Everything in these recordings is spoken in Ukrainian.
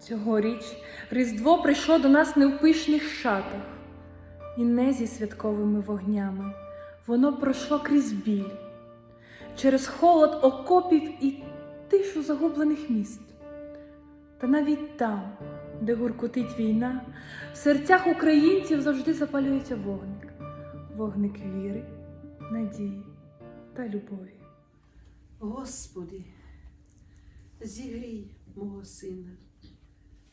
Цьогоріч Різдво прийшло до нас не в пишних шатах і не зі святковими вогнями. Воно пройшло крізь біль, через холод окопів і тишу загублених міст. Та навіть там, де гуркотить війна, в серцях українців завжди запалюється вогник, вогник віри, надії та любові. Господи, зігрій мого сина,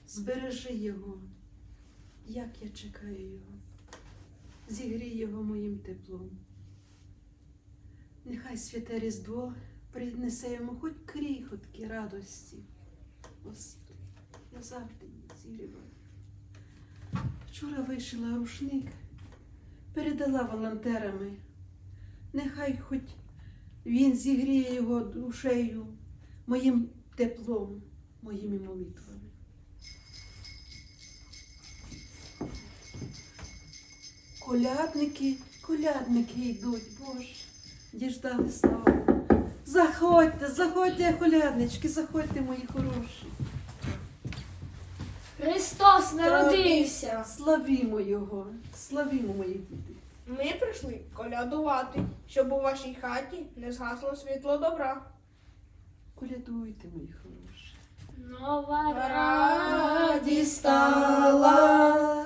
збережи його, як я чекаю його, зігрій його моїм теплом. Нехай святе Різдво принесе йому хоч крихотки радості. Господи, я завжди її зігріваю. Вчора вишила рушник, передала волонтерами. Нехай хоч він зігріє його душею, моїм теплом, моїми молитвами. Колядники, колядники йдуть, Боже, діждали славу. Заходьте, заходьте, коляднички, заходьте, мої хороші. Христос народився. Славімо Його, славімо мої діти. Ми прийшли колядувати, щоб у вашій хаті не згасло світло добра. Колядуйте, мої хороші. Нова радість стала,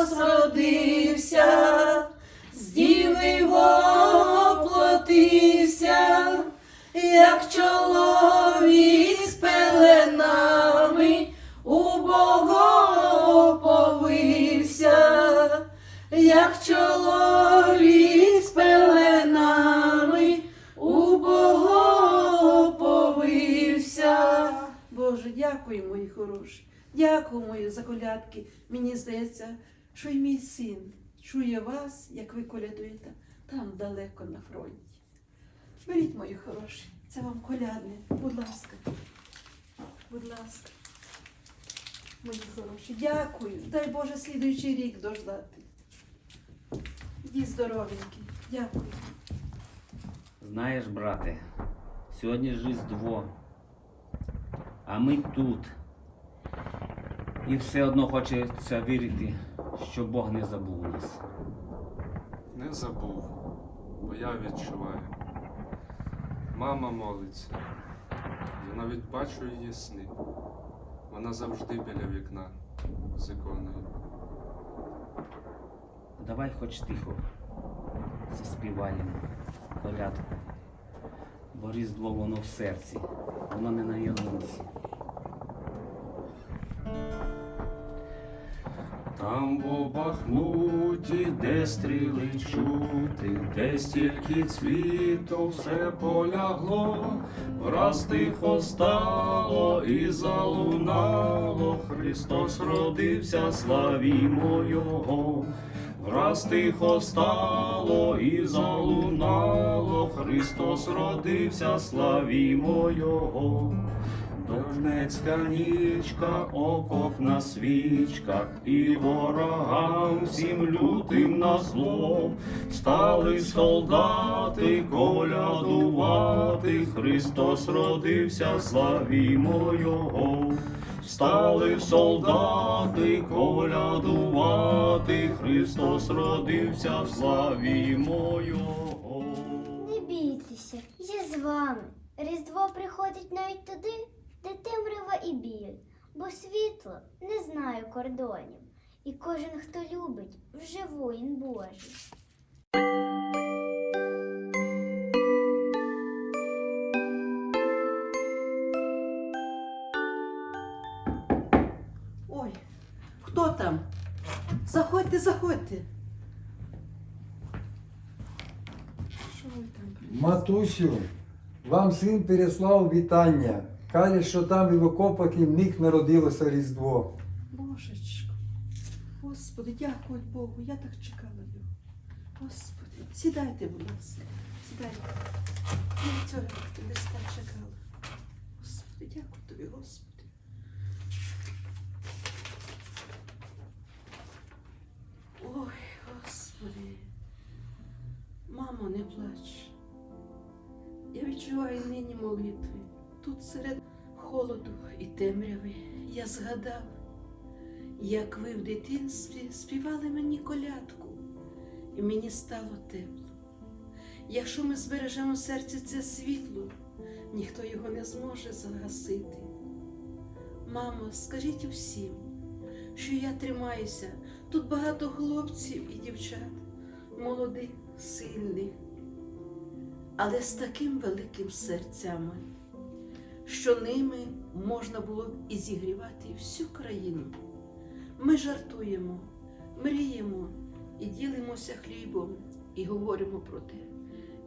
чоловік з пеленами у Бога повився, як чоловік з пеленами у Бога повився. Боже, дякую, мої хороші. Дякую, мої за колядки. Мені здається, що й мій син чує вас, як ви колядуєте, там далеко на фронті. Беріть, мої хороші, це вам колядне. Будь ласка. Будь ласка. Мої хороші, дякую. Дай Боже слідуючий рік дождати. Ді здоровенькі. Дякую. Знаєш, брате, сьогодні ж Різдво, а ми тут. І все одно хочеться вірити, що Бог не забув нас. Не забув, бо я відчуваю. Мама молиться. Я навіть бачу її сни. Вона завжди біля вікна з іконою. Давай хоч тихо заспіваємо колядку. Бо Різдво воно в серці, воно не на ялинці. Там в Бахмуті, де стріли чути, де стільки цвіту все полягло, враз тихо стало і залунало, Христос родився, славімо Його. Враз тихо стало і залунало, Христос родився, славімо Його. Донецька нічка, окопна свічка, і ворогам всім лютим на зло, стали солдати колядувати, Христос родився, славімо Його. Стали солдати колядувати, Христос родився, славімо Його. Не бійтеся, я з вами. Різдво приходить навіть туди, де темрява і біль, бо світло не знає кордонів, і кожен, хто любить, вже воїн Божий. Ой, хто там? Заходьте, заходьте. Що ви там? Матусю, вам син переслав вітання. Каже, що там і в окопах і в них народилося Різдво. Божечко, Господи, дякую Богу, я так чекала його. Господи, сідайте, будь ласка, сідайте. Я цього так чекала. Господи, дякую тобі, Господи. Ой, Господи. Мамо, не плач. Я відчуваю нині молитви. Тут серед холоду і темряви я згадав, як ви в дитинстві співали мені колядку, і мені стало тепло. Якщо ми збережемо в серці це світло, ніхто його не зможе загасити. Мамо, скажіть усім, що я тримаюся. Тут багато хлопців і дівчат, молодих, сильних, але з таким великим серцями, що ними можна було б і зігрівати всю країну. Ми жартуємо, мріємо і ділимося хлібом, і говоримо про те,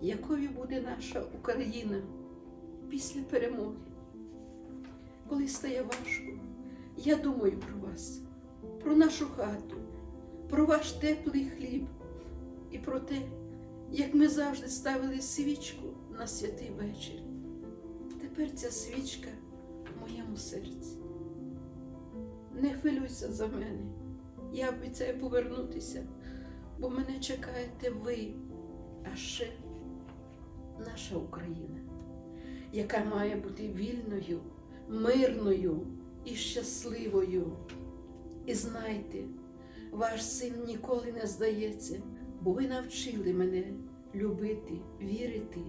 якою буде наша Україна після перемоги. Коли стає важко, я думаю про вас, про нашу хату, про ваш теплий хліб і про те, як ми завжди ставили свічку на святий вечір. Тепер ця свічка в моєму серці. Не хвилюйся за мене. Я обіцяю повернутися, бо мене чекаєте ви, а ще наша Україна, яка має бути вільною, мирною і щасливою. І знайте, ваш син ніколи не здається, бо ви навчили мене любити, вірити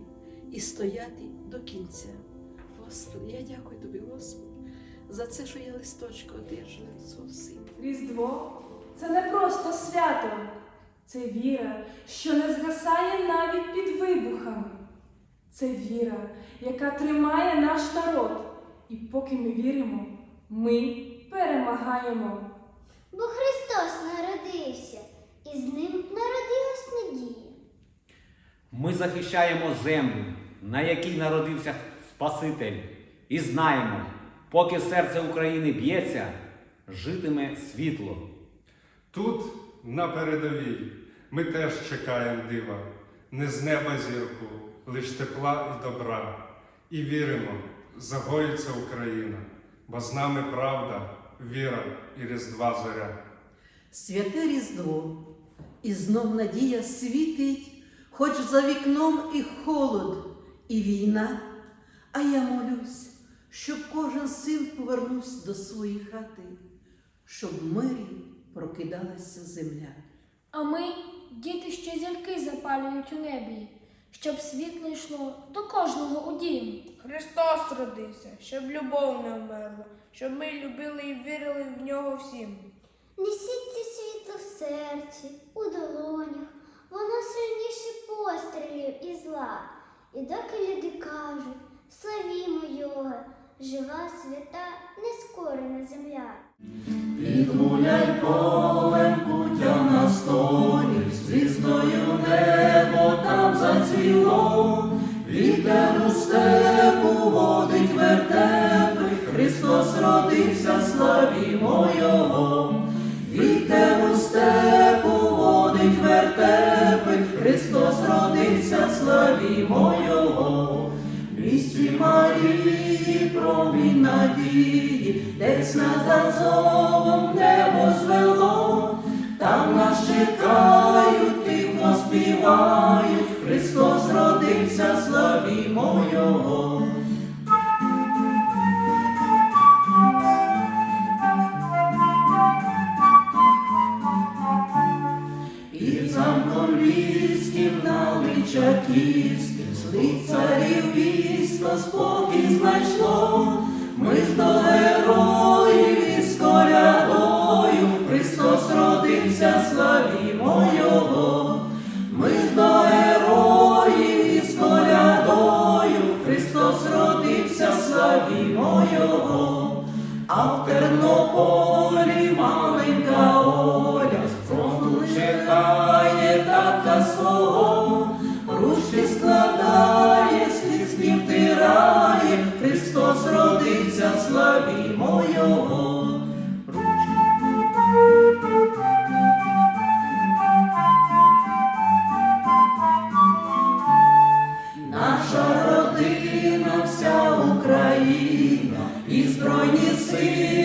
і стояти до кінця. Господи, я дякую тобі, Господи, за це, що я листочка одержала від свого сина. Різдво це не просто свято, це віра, що не згасає навіть під вибухами. Це віра, яка тримає наш народ. І поки ми віримо, ми перемагаємо. Бо Христос народився, і з ним народилась надія. Ми захищаємо землю, на якій народився Спаситель, і знаємо, поки серце України б'ється, житиме світло. Тут, на передовій, ми теж чекаємо дива, не з неба зірку, лиш тепла і добра. І віримо, загоїться Україна, бо з нами правда, віра і Різдва зоря. Святе Різдво, і знов надія світить, хоч за вікном і холод, і війна. А я молюсь, щоб кожен син повернувся до своєї хати, щоб в мирі прокидалася земля. А ми, діти, що зірки запалюють у небі, щоб світло йшло до кожного у дім. Христос родився, щоб любов не вмерла, щоб ми любили і вірили в нього всім. Несіть це світло в серці, у долонях, воно сильніше пострілів і зла. І доки люди кажуть, славімо його, жива свята, нескорена земля. Підгуляй полем кутя на столі, звіздою небо там зацвіло, вітер у степу водить вертепи, Христос родився, славімо Його. Вітер у степу водить вертепи, Христос родився, славімо Його. Марії промінь надії, десь над Азовом небо звело, там нас чекають, тихо співають, Христос родився, славімо Його. Христом, руші складає, слід співтирає, Христос родився, славімо Його. Наша родина, вся Україна і збройні сили.